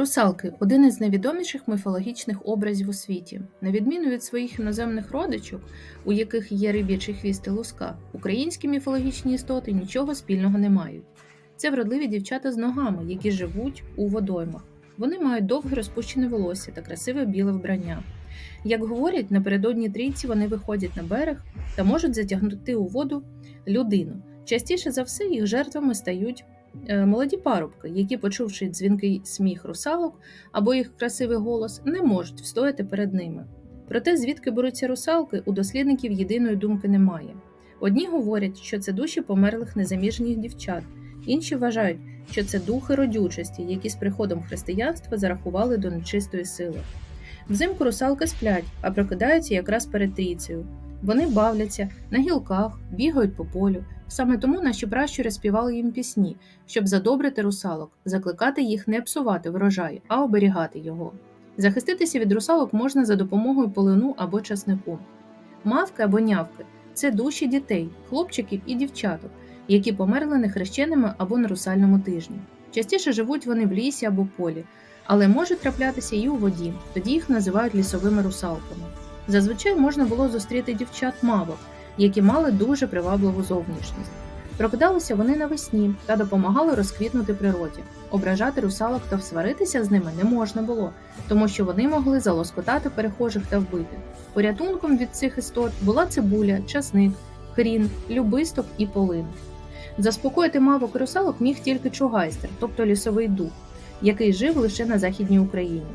Русалки один із найвідоміших міфологічних образів у світі. На відміну від своїх іноземних родичок, у яких є риб'ячий хвіст і луска, українські міфологічні істоти нічого спільного не мають. Це вродливі дівчата з ногами, які живуть у водоймах. Вони мають довге розпущене волосся та красиве біле вбрання. Як говорять, напередодні трійці вони виходять на берег та можуть затягнути у воду людину. Частіше за все їх жертвами стають молоді парубки, які, почувши дзвінкий сміх русалок або їх красивий голос, не можуть встояти перед ними. Проте, звідки беруться русалки, у дослідників єдиної думки немає. Одні говорять, що це душі померлих незаміжніх дівчат, інші вважають, що це духи родючості, які з приходом християнства зарахували до нечистої сили. Взимку русалки сплять, а прокидаються якраз перед трійцею. Вони бавляться на гілках, бігають по полю. Саме тому наші пращури співали їм пісні, щоб задобрити русалок, закликати їх не псувати врожай, а оберігати його. Захиститися від русалок можна за допомогою полину або часнику. Мавки або нявки це душі дітей, хлопчиків і дівчаток, які померли нехрещеними або на русальному тижні. Частіше живуть вони в лісі або полі, але можуть траплятися і у воді, тоді їх називають лісовими русалками. Зазвичай можна було зустріти дівчат мавок, які мали дуже привабливу зовнішність. Прокидалися вони навесні та допомагали розквітнути природі. Ображати русалок та сваритися з ними не можна було, тому що вони могли залоскотати перехожих та вбити. Порятунком від цих істот була цибуля, часник, хрін, любисток і полин. Заспокоїти мавок русалок міг тільки чугайстер, тобто лісовий дух, який жив лише на Західній Україні.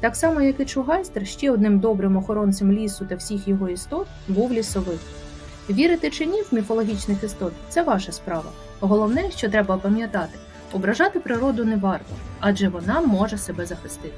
Так само, як і чугайстер, ще одним добрим охоронцем лісу та всіх його істот був лісовик. Вірити чи ні в міфологічних істот це ваша справа. Головне, що треба пам'ятати, ображати природу не варто, адже вона може себе захистити.